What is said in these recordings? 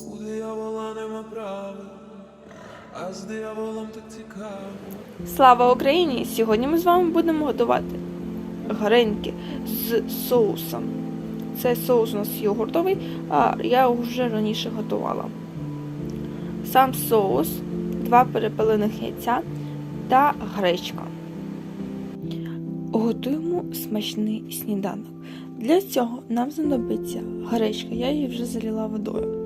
У диявола нема правил, а з дияволом так цікаво. Слава Україні! Сьогодні ми з вами будемо готувати гареньки з соусом. Це соус у нас йогуртовий, а я вже раніше готувала. Сам соус, два перепелених яйця та гречка. Готуємо смачний сніданок. Для цього нам знадобиться гречка, я її вже залила водою.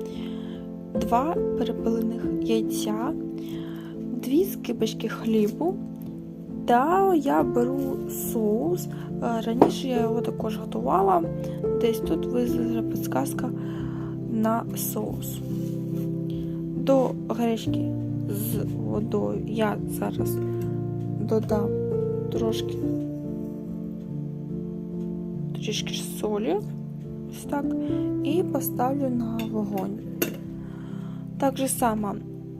Два перепелених яйця, дві скибочки хлібу. Та я беру соус. Е, Раніше я його також готувала. Десь тут визра підсказка на соус. До гречки з водою я зараз додам трошки трішки солі. Ось так. І поставлю на вогонь. Так же само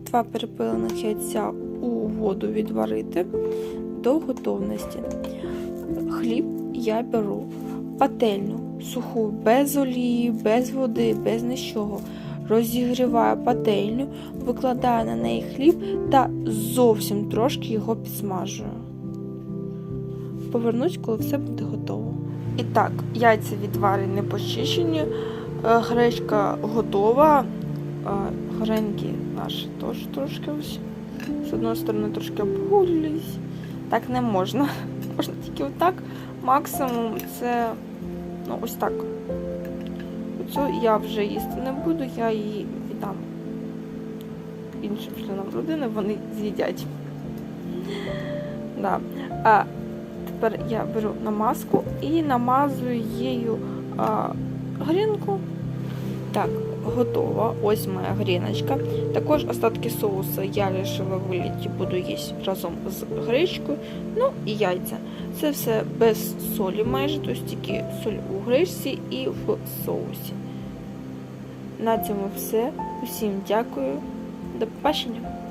два перепилених яйця у воду відварити до готовності. Хліб я беру пательню суху, без олії, без води, без нічого. Розігріваю пательню, викладаю на неї хліб та зовсім трошки його підсмажую. Повернусь, коли все буде готово. І так, яйця відварені, почищені, е, гречка готова. Е, Гренки наші теж трошки ось. З одної сторони трошки обгулюсь. Так не можна. Можна тільки отак. Максимум це ну, ось так. Оцю я вже їсти не буду, я її віддам іншим членам родини, вони з'їдять. Да. А тепер я беру намазку і намазую її а, грінку. Так, готова. Ось моя гріночка. Також остатки соусу я вирішила виліті, буду їсти разом з гречкою. Ну і яйця. Це все без солі майже, тобто тільки соль у гречці і в соусі. На цьому все. Усім дякую. До побачення.